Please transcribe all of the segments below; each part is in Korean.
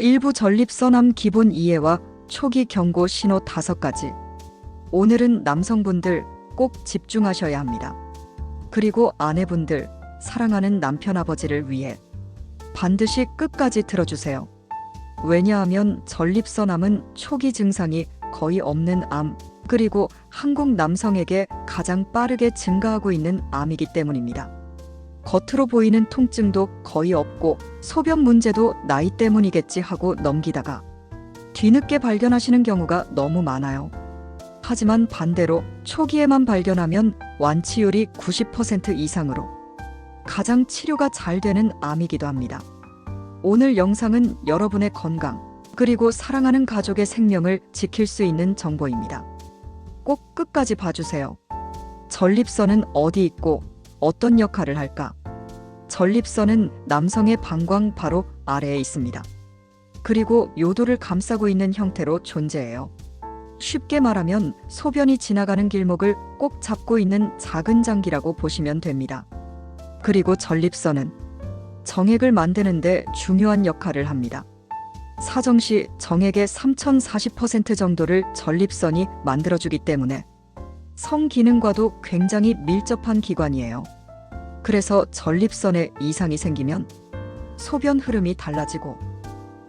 일부 전립선암 기본 이해와 초기 경고 신호 다섯 가지. 오늘은 남성분들 꼭 집중하셔야 합니다. 그리고 아내분들, 사랑하는 남편 아버지를 위해 반드시 끝까지 들어주세요. 왜냐하면 전립선암은 초기 증상이 거의 없는 암, 그리고 한국 남성에게 가장 빠르게 증가하고 있는 암이기 때문입니다. 겉으로 보이는 통증도 거의 없고 소변 문제도 나이 때문이겠지 하고 넘기다가 뒤늦게 발견하시는 경우가 너무 많아요. 하지만 반대로 초기에만 발견하면 완치율이 90% 이상으로 가장 치료가 잘 되는 암이기도 합니다. 오늘 영상은 여러분의 건강, 그리고 사랑하는 가족의 생명을 지킬 수 있는 정보입니다. 꼭 끝까지 봐주세요. 전립선은 어디 있고 어떤 역할을 할까? 전립선은 남성의 방광 바로 아래에 있습니다. 그리고 요도를 감싸고 있는 형태로 존재해요. 쉽게 말하면 소변이 지나가는 길목을 꼭 잡고 있는 작은 장기라고 보시면 됩니다. 그리고 전립선은 정액을 만드는데 중요한 역할을 합니다. 사정 시 정액의 3040% 정도를 전립선이 만들어주기 때문에 성 기능과도 굉장히 밀접한 기관이에요. 그래서 전립선에 이상이 생기면 소변 흐름이 달라지고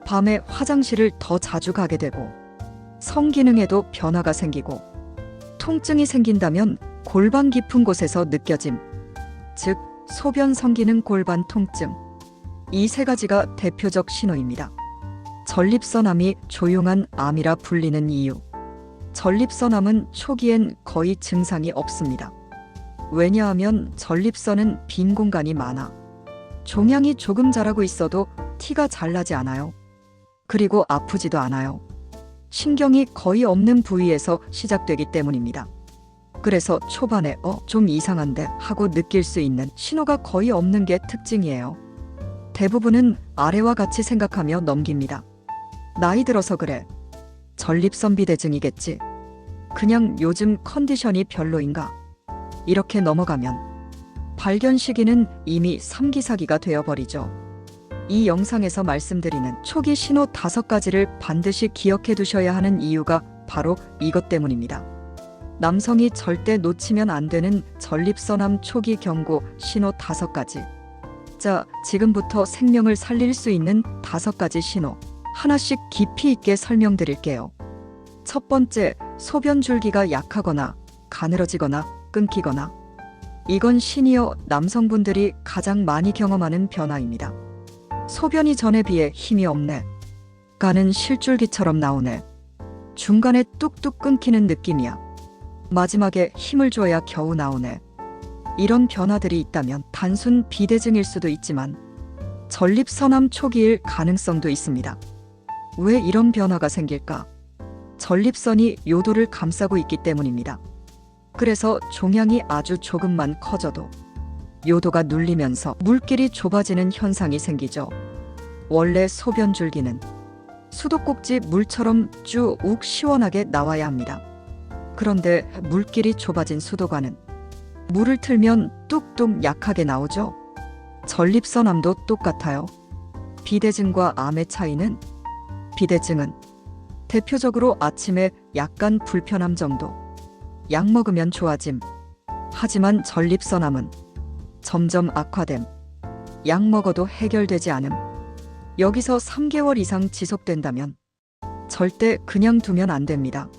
밤에 화장실을 더 자주 가게 되고 성기능에도 변화가 생기고 통증이 생긴다면 골반 깊은 곳에서 느껴짐, 즉 소변 성기능 골반 통증. 이 세 가지가 대표적 신호입니다. 전립선암이 조용한 암이라 불리는 이유. 전립선암은 초기엔 거의 증상이 없습니다. 왜냐하면 전립선은 빈 공간이 많아. 종양이 조금 자라고 있어도 티가 잘 나지 않아요. 그리고 아프지도 않아요. 신경이 거의 없는 부위에서 시작되기 때문입니다. 그래서 초반에 어, 좀 이상한데 하고 느낄 수 있는 신호가 거의 없는 게 특징이에요. 대부분은 아래와 같이 생각하며 넘깁니다. 나이 들어서 그래. 전립선 비대증이겠지. 그냥 요즘 컨디션이 별로인가. 이렇게 넘어가면 발견 시기는 이미 3기 사기가 되어버리죠. 이 영상에서 말씀드리는 초기 신호 다섯 가지를 반드시 기억해 두셔야 하는 이유가 바로 이것 때문입니다. 남성이 절대 놓치면 안 되는 전립선암 초기 경고 신호 다섯 가지. 자, 지금부터 생명을 살릴 수 있는 다섯 가지 신호. 하나씩 깊이 있게 설명드릴게요. 첫 번째, 소변 줄기가 약하거나 가늘어지거나 끊기거나. 이건 시니어 남성분들이 가장 많이 경험하는 변화입니다. 소변이 전에 비해 힘이 없네. 가는 실줄기처럼 나오네. 중간에 뚝뚝 끊기는 느낌이야. 마지막에 힘을 줘야 겨우 나오네. 이런 변화들이 있다면 단순 비대증일 수도 있지만 전립선암 초기일 가능성도 있습니다. 왜 이런 변화가 생길까? 전립선이 요도를 감싸고 있기 때문입니다. 그래서 종양이 아주 조금만 커져도 요도가 눌리면서 물길이 좁아지는 현상이 생기죠. 원래 소변 줄기는 수도꼭지 물처럼 쭉 시원하게 나와야 합니다. 그런데 물길이 좁아진 수도관은 물을 틀면 뚝뚝 약하게 나오죠. 전립선암도 똑같아요. 비대증과 암의 차이는 비대증은 대표적으로 아침에 약간 불편함 정도. 약 먹으면 좋아짐. 하지만 전립선암은 점점 악화됨. 약 먹어도 해결되지 않음. 여기서 3개월 이상 지속된다면 절대 그냥 두면 안 됩니다.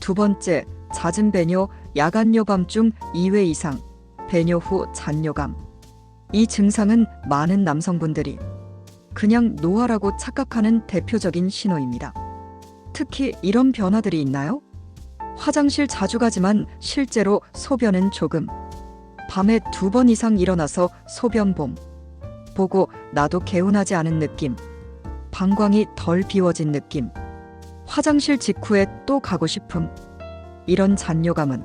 두 번째, 잦은 배뇨, 야간 요밤중 2회 이상, 배뇨 후 잔뇨감. 이 증상은 많은 남성분들이 그냥 노화라고 착각하는 대표적인 신호입니다. 특히 이런 변화들이 있나요? 화장실 자주 가지만 실제로 소변은 조금. 밤에 두 번 이상 일어나서 소변봄. 보고 나도 개운하지 않은 느낌. 방광이 덜 비워진 느낌. 화장실 직후에 또 가고 싶음. 이런 잔뇨감은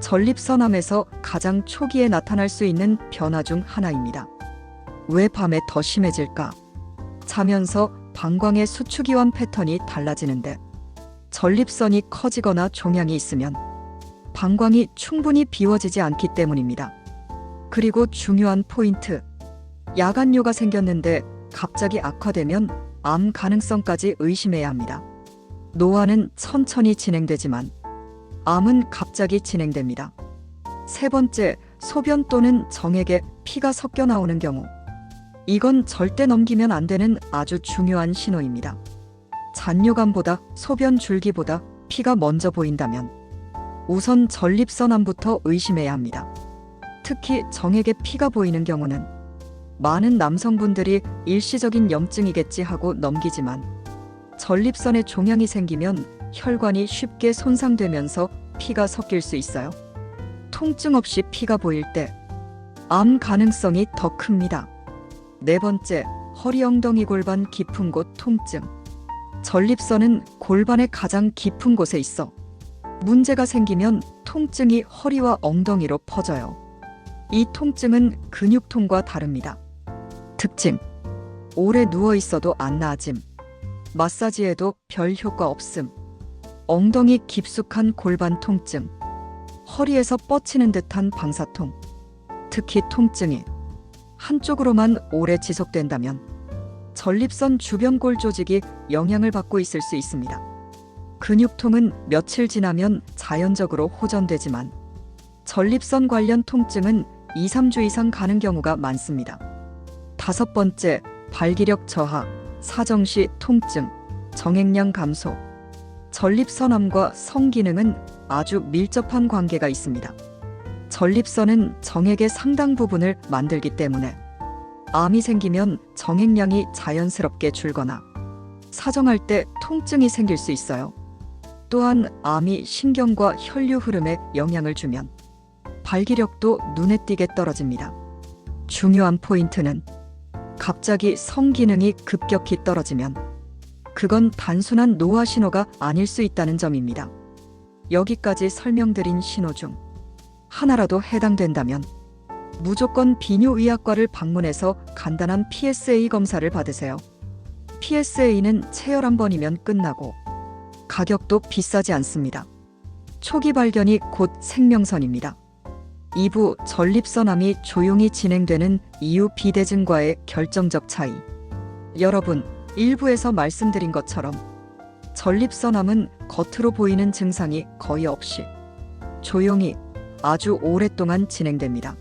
전립선암에서 가장 초기에 나타날 수 있는 변화 중 하나입니다. 왜 밤에 더 심해질까? 자면서 방광의 수축이완 패턴이 달라지는데 전립선이 커지거나 종양이 있으면 방광이 충분히 비워지지 않기 때문입니다. 그리고 중요한 포인트. 야간뇨가 생겼는데 갑자기 악화되면 암 가능성까지 의심해야 합니다. 노화는 천천히 진행되지만 암은 갑자기 진행됩니다. 세 번째, 소변 또는 정액에 피가 섞여 나오는 경우. 이건 절대 넘기면 안 되는 아주 중요한 신호입니다. 잔뇨감보다 소변 줄기보다 피가 먼저 보인다면 우선 전립선암부터 의심해야 합니다. 특히 정액에 피가 보이는 경우는 많은 남성분들이 일시적인 염증이겠지 하고 넘기지만 전립선에 종양이 생기면 혈관이 쉽게 손상되면서 피가 섞일 수 있어요. 통증 없이 피가 보일 때 암 가능성이 더 큽니다. 네 번째, 허리 엉덩이 골반 깊은 곳 통증. 전립선은 골반의 가장 깊은 곳에 있어 문제가 생기면 통증이 허리와 엉덩이로 퍼져요. 이 통증은 근육통과 다릅니다. 특징. 오래 누워 있어도 안 나아짐. 마사지에도 별 효과 없음. 엉덩이 깊숙한 골반 통증. 허리에서 뻗치는 듯한 방사통. 특히 통증이 한쪽으로만 오래 지속된다면 전립선 주변 골 조직이 영향을 받고 있을 수 있습니다. 근육통은 며칠 지나면 자연적으로 호전되지만 전립선 관련 통증은 2, 3주 이상 가는 경우가 많습니다. 다섯 번째, 발기력 저하, 사정시 통증, 정액량 감소. 전립선암과 성기능은 아주 밀접한 관계가 있습니다. 전립선은 정액의 상당 부분을 만들기 때문에 암이 생기면 정액량이 자연스럽게 줄거나 사정할 때 통증이 생길 수 있어요. 또한 암이 신경과 혈류 흐름에 영향을 주면 발기력도 눈에 띄게 떨어집니다. 중요한 포인트는 갑자기 성기능이 급격히 떨어지면 그건 단순한 노화 신호가 아닐 수 있다는 점입니다. 여기까지 설명드린 신호 중 하나라도 해당된다면 무조건 비뇨의학과를 방문해서 간단한 PSA 검사를 받으세요. PSA는 체열 한 번이면 끝나고 가격도 비싸지 않습니다. 초기 발견이 곧 생명선입니다. 2부 전립선암이 조용히 진행되는 이유 비대증과의 결정적 차이. 여러분, 1부에서 말씀드린 것처럼 전립선암은 겉으로 보이는 증상이 거의 없이 조용히 아주 오랫동안 진행됩니다.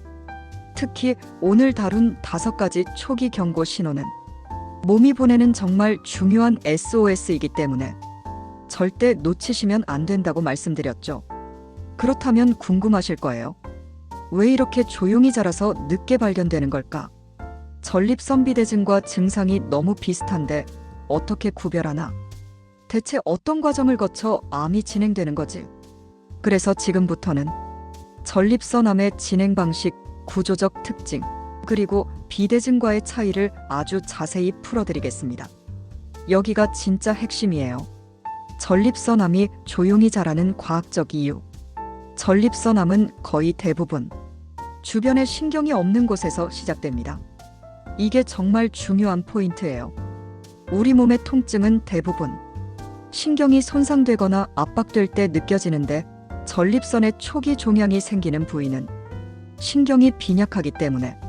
특히 오늘 다룬 다섯 가지 초기 경고 신호는 몸이 보내는 정말 중요한 SOS이기 때문에 절대 놓치시면 안 된다고 말씀드렸죠. 그렇다면 궁금하실 거예요. 왜 이렇게 조용히 자라서 늦게 발견되는 걸까? 전립선비대증과 증상이 너무 비슷한데 어떻게 구별하나? 대체 어떤 과정을 거쳐 암이 진행되는 거지? 그래서 지금부터는 전립선암의 진행 방식, 구조적 특징, 그리고 비대증과의 차이를 아주 자세히 풀어드리겠습니다. 여기가 진짜 핵심이에요. 전립선암이 조용히 자라는 과학적 이유. 전립선암은 거의 대부분 주변에 신경이 없는 곳에서 시작됩니다. 이게 정말 중요한 포인트예요. 우리 몸의 통증은 대부분 신경이 손상되거나 압박될 때 느껴지는데 전립선에 초기 종양이 생기는 부위는 신경이 빈약하기 때문에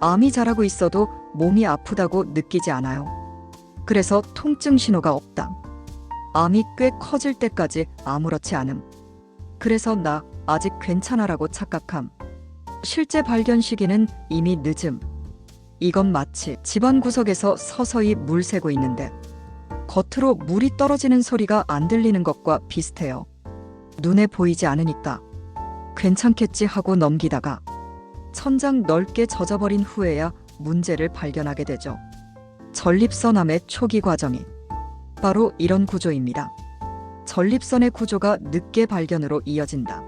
암이 자라고 있어도 몸이 아프다고 느끼지 않아요. 그래서 통증 신호가 없다. 암이 꽤 커질 때까지 아무렇지 않음. 그래서 나 아직 괜찮아라고 착각함. 실제 발견 시기는 이미 늦음. 이건 마치 집안 구석에서 서서히 물 새고 있는데 겉으로 물이 떨어지는 소리가 안 들리는 것과 비슷해요. 눈에 보이지 않으니까 괜찮겠지 하고 넘기다가 천장 넓게 젖어버린 후에야 문제를 발견하게 되죠. 전립선암의 초기 과정이 바로 이런 구조입니다. 전립선의 구조가 늦게 발견으로 이어진다.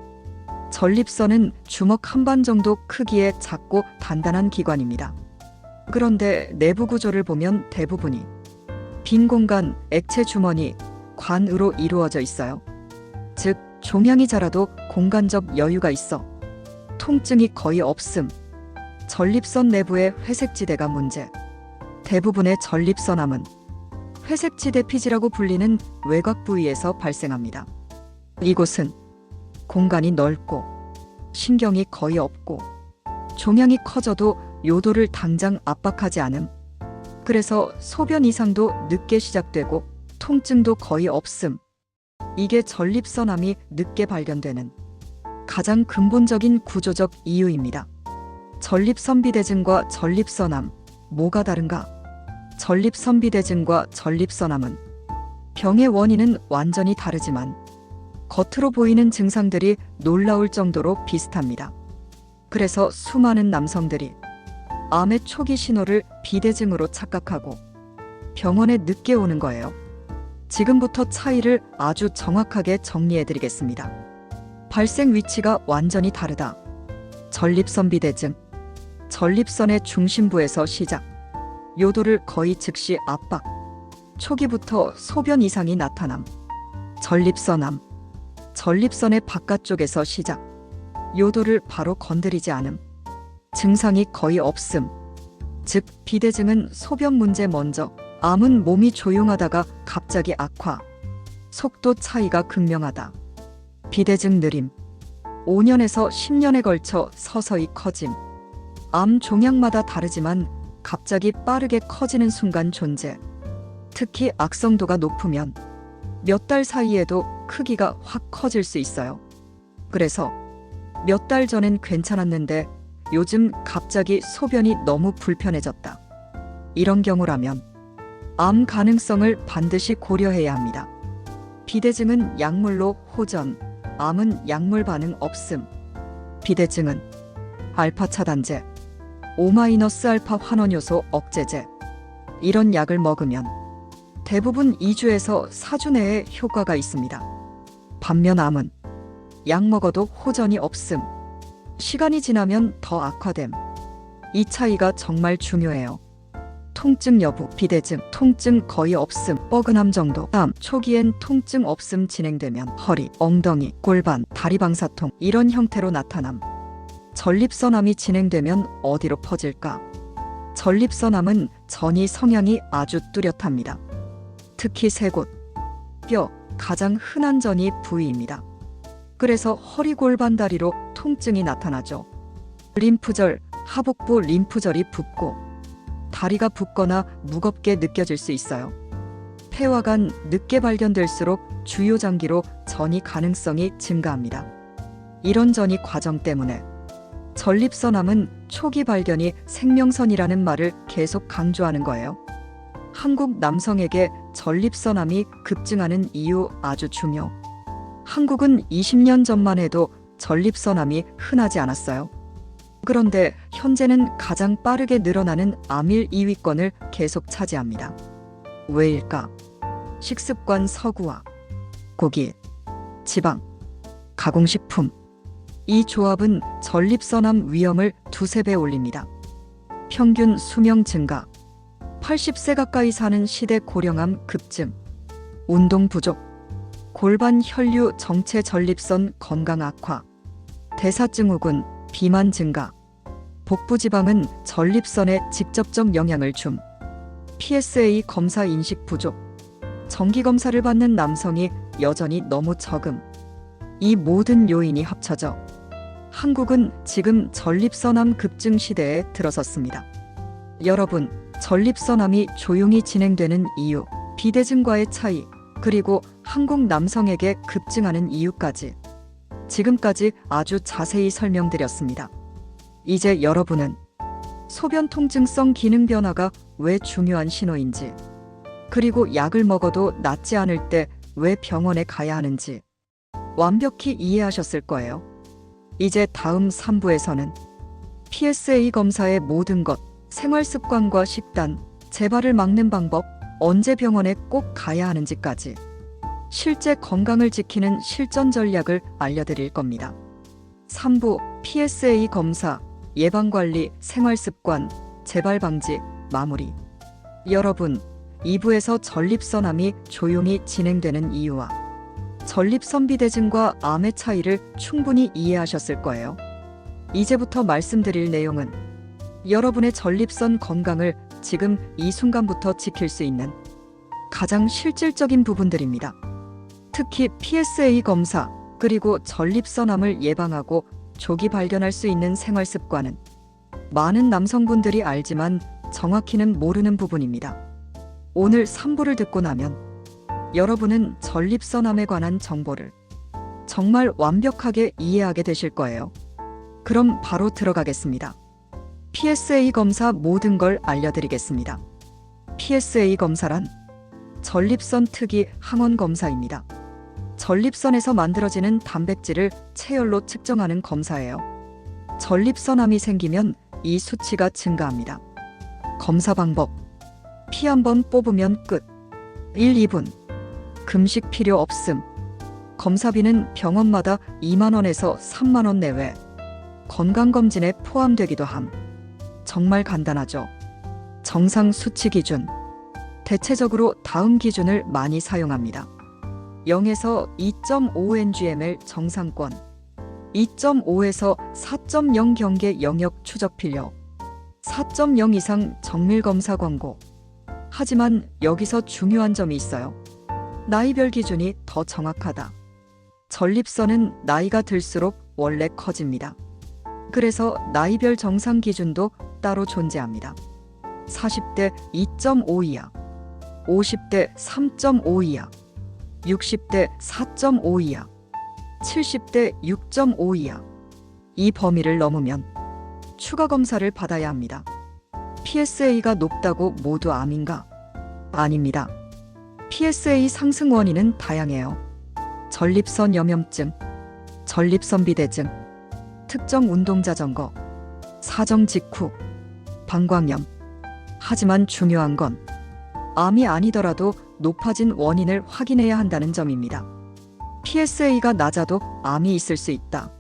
전립선은 주먹 한 반 정도 크기의 작고 단단한 기관입니다. 그런데 내부 구조를 보면 대부분이 빈 공간, 액체 주머니, 관으로 이루어져 있어요. 즉, 종양이 자라도 공간적 여유가 있어 통증이 거의 없음. 전립선 내부의 회색지대가 문제. 대부분의 전립선암은 회색지대 피지라고 불리는 외곽 부위에서 발생합니다. 이곳은 공간이 넓고 신경이 거의 없고 종양이 커져도 요도를 당장 압박하지 않음. 그래서 소변 이상도 늦게 시작되고 통증도 거의 없음. 이게 전립선암이 늦게 발견되는 가장 근본적인 구조적 이유입니다. 전립선비대증과 전립선암 뭐가 다른가? 전립선비대증과 전립선암은 병의 원인은 완전히 다르지만 겉으로 보이는 증상들이 놀라울 정도로 비슷합니다. 그래서 수많은 남성들이 암의 초기 신호를 비대증으로 착각하고 병원에 늦게 오는 거예요. 지금부터 차이를 아주 정확하게 정리해 드리겠습니다. 발생 위치가 완전히 다르다. 전립선 비대증. 전립선의 중심부에서 시작. 요도를 거의 즉시 압박. 초기부터 소변 이상이 나타남. 전립선암. 전립선의 바깥쪽에서 시작. 요도를 바로 건드리지 않음. 증상이 거의 없음. 즉, 비대증은 소변 문제 먼저, 암은 몸이 조용하다가 갑자기 악화. 속도 차이가 극명하다. 비대증 느림. 5년에서 10년에 걸쳐 서서히 커짐. 암 종양마다 다르지만 갑자기 빠르게 커지는 순간 존재. 특히 악성도가 높으면 몇 달 사이에도 크기가 확 커질 수 있어요. 그래서 몇 달 전엔 괜찮았는데 요즘 갑자기 소변이 너무 불편해졌다. 이런 경우라면 암 가능성을 반드시 고려해야 합니다. 비대증은 약물로 호전, 암은 약물 반응 없음. 비대증은 알파 차단제, 오마이너스 알파 환원효소 억제제. 이런 약을 먹으면 대부분 2주에서 4주 내에 효과가 있습니다. 반면 암은 약 먹어도 호전이 없음. 시간이 지나면 더 악화됨. 이 차이가 정말 중요해요. 통증 여부, 비대증, 통증 거의 없음, 뻐근함 정도. 암, 초기엔 통증 없음 진행되면 허리, 엉덩이, 골반, 다리 방사통 이런 형태로 나타남. 전립선암이 진행되면 어디로 퍼질까? 전립선암은 전이 성향이 아주 뚜렷합니다. 특히 세 곳, 뼈, 가장 흔한 전이 부위입니다. 그래서 허리 골반 다리로 통증이 나타나죠. 림프절, 하복부 림프절이 붓고 다리가 붓거나 무겁게 느껴질 수 있어요. 폐와간 늦게 발견될수록 주요 장기로 전이 가능성이 증가합니다. 이런 전이 과정 때문에 전립선암은 초기 발견이 생명선이라는 말을 계속 강조하는 거예요. 한국 남성에게 전립선암이 급증하는 이유 아주 중요. 한국은 20년 전만 해도 전립선암이 흔하지 않았어요. 그런데 현재는 가장 빠르게 늘어나는 암일 2위권을 계속 차지합니다. 왜일까? 식습관 서구화, 고기, 지방, 가공식품. 이 조합은 전립선암 위험을 두세 배 올립니다. 평균 수명 증가, 80세 가까이 사는 시대 고령암 급증, 운동 부족, 골반 혈류 정체 전립선 건강 악화, 대사증후군, 비만 증가, 복부 지방은 전립선에 직접적 영향을 줌. PSA 검사 인식 부족. 정기 검사를 받는 남성이 여전히 너무 적음. 이 모든 요인이 합쳐져 한국은 지금 전립선암 급증 시대에 들어섰습니다. 여러분, 전립선암이 조용히 진행되는 이유, 비대증과의 차이, 그리고 한국 남성에게 급증하는 이유까지 지금까지 아주 자세히 설명드렸습니다. 이제 여러분은 소변 통증성 기능 변화가 왜 중요한 신호인지, 그리고 약을 먹어도 낫지 않을 때 왜 병원에 가야 하는지 완벽히 이해하셨을 거예요. 이제 다음 3부에서는 PSA 검사의 모든 것, 생활 습관과 식단, 재발을 막는 방법, 언제 병원에 꼭 가야 하는지까지 실제 건강을 지키는 실전 전략을 알려드릴 겁니다. 3부 PSA 검사, 예방관리, 생활습관, 재발 방지, 마무리. 여러분, 2부에서 전립선암이 조용히 진행되는 이유와 전립선비대증과 암의 차이를 충분히 이해하셨을 거예요. 이제부터 말씀드릴 내용은 여러분의 전립선 건강을 지금 이 순간부터 지킬 수 있는 가장 실질적인 부분들입니다. 특히 PSA 검사, 그리고 전립선암을 예방하고 조기 발견할 수 있는 생활 습관은 많은 남성분들이 알지만 정확히는 모르는 부분입니다. 오늘 3부를 듣고 나면 여러분은 전립선암에 관한 정보를 정말 완벽하게 이해하게 되실 거예요. 그럼 바로 들어가겠습니다. PSA 검사 모든 걸 알려드리겠습니다. PSA 검사란 전립선 특이 항원 검사입니다. 전립선에서 만들어지는 단백질을 체열로 측정하는 검사예요. 전립선암이 생기면 이 수치가 증가합니다. 검사 방법. 피 한 번 뽑으면 끝. 1, 2분. 금식 필요 없음. 검사비는 병원마다 2만원에서 3만원 내외. 건강검진에 포함되기도 함. 정말 간단하죠. 정상 수치 기준. 대체적으로 다음 기준을 많이 사용합니다. 0에서 2.5 ngml 정상권. 2.5에서 4.0 경계 영역 추적 필요. 4.0 이상 정밀 검사 광고. 하지만 여기서 중요한 점이 있어요. 나이별 기준이 더 정확하다. 전립선은 나이가 들수록 원래 커집니다. 그래서 나이별 정상 기준도 따로 존재합니다. 40대 2.5 이하, 50대 3.5 이하, 60대 4.5 이하, 70대 6.5 이하. 이 범위를 넘으면 추가 검사를 받아야 합니다. PSA가 높다고 모두 암인가? 아닙니다. PSA 상승 원인은 다양해요. 전립선 염염증, 전립선 비대증, 특정 운동 자 전거, 사정 직후, 방광염. 하지만 중요한 건 암이 아니더라도 높아진 원인을 확인해야 한다는 점입니다. PSA가 낮아도 암이 있을 수 있다.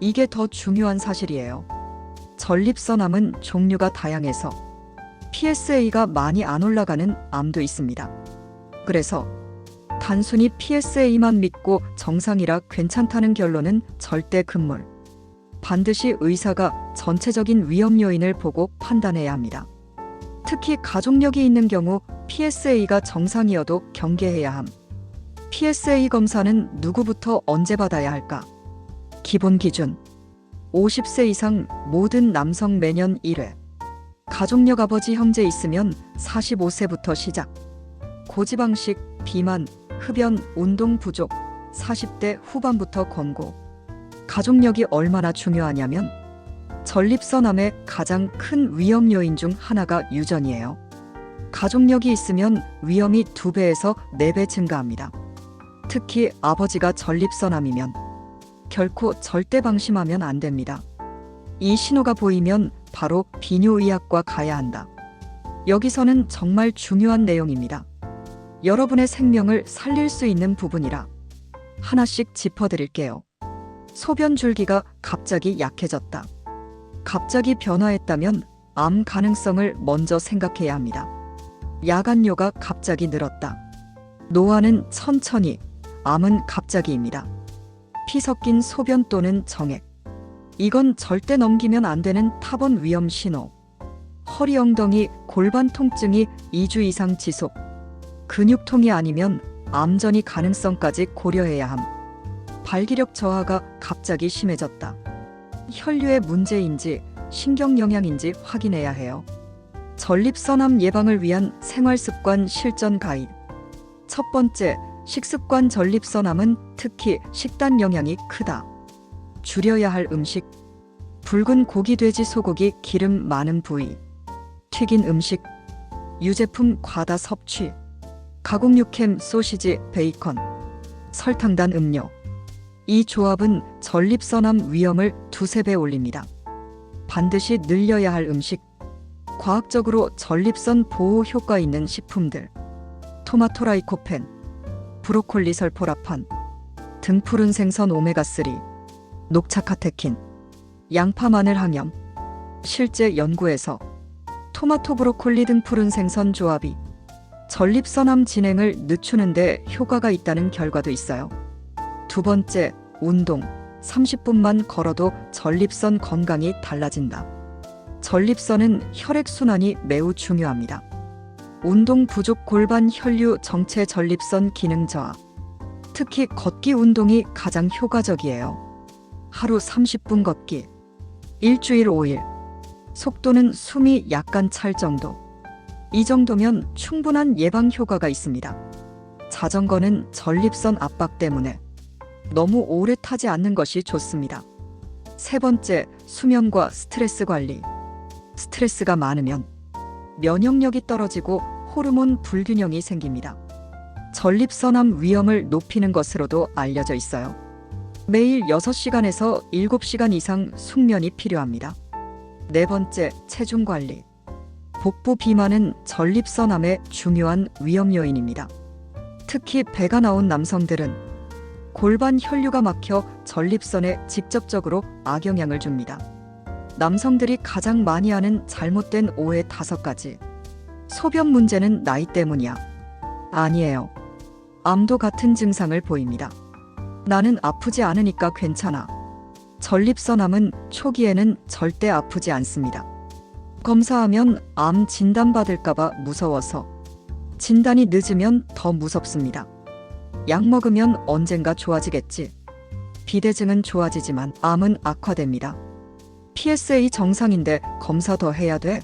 이게 더 중요한 사실이에요. 전립선암은 종류가 다양해서 PSA가 많이 안 올라가는 암도 있습니다. 그래서 단순히 PSA만 믿고 정상이라 괜찮다는 결론은 절대 금물. 반드시 의사가 전체적인 위험 요인을 보고 판단해야 합니다. 특히 가족력이 있는 경우 PSA가 정상이어도 경계해야 함. PSA 검사는 누구부터 언제 받아야 할까? 기본 기준. 50세 이상 모든 남성 매년 1회. 가족력 아버지 형제 있으면 45세부터 시작. 고지방식, 비만, 흡연, 운동 부족, 40대 후반부터 권고. 가족력이 얼마나 중요하냐면 전립선암의 가장 큰 위험 요인 중 하나가 유전이에요. 가족력이 있으면 위험이 2배에서 4배 증가합니다. 특히 아버지가 전립선암이면 결코 절대 방심하면 안 됩니다. 이 신호가 보이면 바로 비뇨의학과 가야 한다. 여기서는 정말 중요한 내용입니다. 여러분의 생명을 살릴 수 있는 부분이라 하나씩 짚어드릴게요. 소변 줄기가 갑자기 약해졌다. 갑자기 변화했다면 암 가능성을 먼저 생각해야 합니다. 야간뇨가 갑자기 늘었다. 노화는 천천히, 암은 갑자기입니다. 피 섞인 소변 또는 정액. 이건 절대 넘기면 안 되는 타번 위험 신호. 허리 엉덩이 골반 통증이 2주 이상 지속. 근육통이 아니면 암전이 가능성까지 고려해야 함. 발기력 저하가 갑자기 심해졌다. 혈류의 문제인지 신경 영향인지 확인해야 해요. 전립선암 예방을 위한 생활습관 실전 가이드. 첫 번째, 식습관 전립선암은 특히 식단 영향이 크다. 줄여야 할 음식. 붉은 고기, 돼지, 소고기, 기름 많은 부위. 튀긴 음식. 유제품 과다 섭취. 가공육햄, 소시지, 베이컨. 설탕단 음료. 이 조합은 전립선암 위험을 두세 배 올립니다. 반드시 늘려야 할 음식. 과학적으로 전립선 보호 효과 있는 식품들. 토마토라이코펜, 브로콜리 설포라판, 등푸른 생선 오메가3, 녹차 카테킨, 양파 마늘 항염. 실제 연구에서 토마토 브로콜리 등 푸른 생선 조합이 전립선암 진행을 늦추는데 효과가 있다는 결과도 있어요. 두 번째, 운동. 30분만 걸어도 전립선 건강이 달라진다. 전립선은 혈액순환이 매우 중요합니다. 운동 부족 골반 혈류 정체 전립선 기능 저하. 특히 걷기 운동이 가장 효과적이에요. 하루 30분 걷기. 일주일 5일. 속도는 숨이 약간 찰 정도. 이 정도면 충분한 예방 효과가 있습니다. 자전거는 전립선 압박 때문에 너무 오래 타지 않는 것이 좋습니다. 세 번째, 수면과 스트레스 관리. 스트레스가 많으면 면역력이 떨어지고 호르몬 불균형이 생깁니다. 전립선암 위험을 높이는 것으로도 알려져 있어요. 매일 6시간에서 7시간 이상 숙면이 필요합니다. 네 번째, 체중 관리. 복부 비만은 전립선암의 중요한 위험 요인입니다. 특히 배가 나온 남성들은 골반 혈류가 막혀 전립선에 직접적으로 악영향을 줍니다. 남성들이 가장 많이 하는 잘못된 오해 다섯 가지. 소변 문제는 나이 때문이야. 아니에요. 암도 같은 증상을 보입니다. 나는 아프지 않으니까 괜찮아. 전립선암은 초기에는 절대 아프지 않습니다. 검사하면 암 진단받을까봐 무서워서 진단이 늦으면 더 무섭습니다. 약 먹으면 언젠가 좋아지겠지. 비대증은 좋아지지만 암은 악화됩니다. PSA 정상인데 검사 더 해야 돼?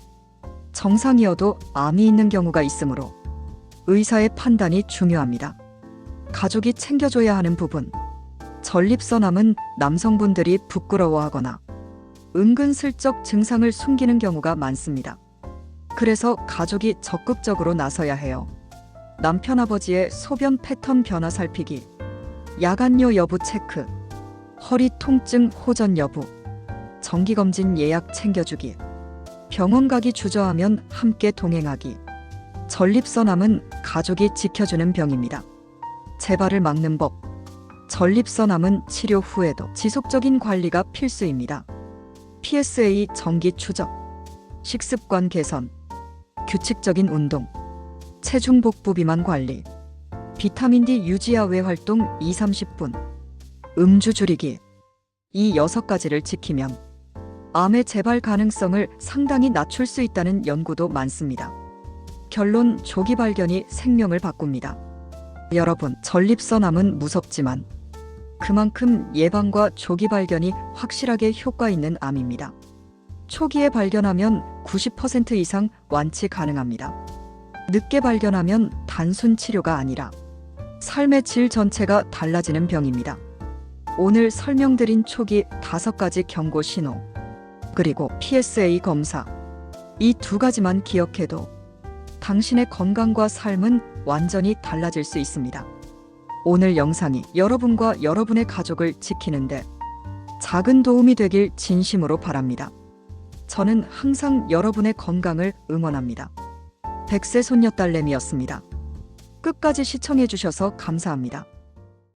정상이어도 암이 있는 경우가 있으므로 의사의 판단이 중요합니다. 가족이 챙겨줘야 하는 부분. 전립선암은 남성분들이 부끄러워하거나 은근슬쩍 증상을 숨기는 경우가 많습니다. 그래서 가족이 적극적으로 나서야 해요. 남편 아버지의 소변 패턴 변화 살피기, 야간요 여부 체크, 허리 통증 호전 여부, 정기검진 예약 챙겨주기, 병원 가기 주저하면 함께 동행하기. 전립선암은 가족이 지켜주는 병입니다. 재발을 막는 법. 전립선암은 치료 후에도 지속적인 관리가 필수입니다. PSA 정기 추적, 식습관 개선, 규칙적인 운동, 체중 복부 비만 관리, 비타민 D 유지와 외 활동 2, 30분, 음주 줄이기. 이 여섯 가지를 지키면 암의 재발 가능성을 상당히 낮출 수 있다는 연구도 많습니다. 결론 조기 발견이 생명을 바꿉니다. 여러분, 전립선암은 무섭지만 그만큼 예방과 조기 발견이 확실하게 효과 있는 암입니다. 초기에 발견하면 90% 이상 완치 가능합니다. 늦게 발견하면 단순 치료가 아니라 삶의 질 전체가 달라지는 병입니다. 오늘 설명드린 초기 다섯 가지 경고 신호, 그리고 PSA 검사. 이 두 가지만 기억해도 당신의 건강과 삶은 완전히 달라질 수 있습니다. 오늘 영상이 여러분과 여러분의 가족을 지키는데 작은 도움이 되길 진심으로 바랍니다. 저는 항상 여러분의 건강을 응원합니다. 백세 손녀딸내미였습니다. 끝까지 시청해주셔서 감사합니다.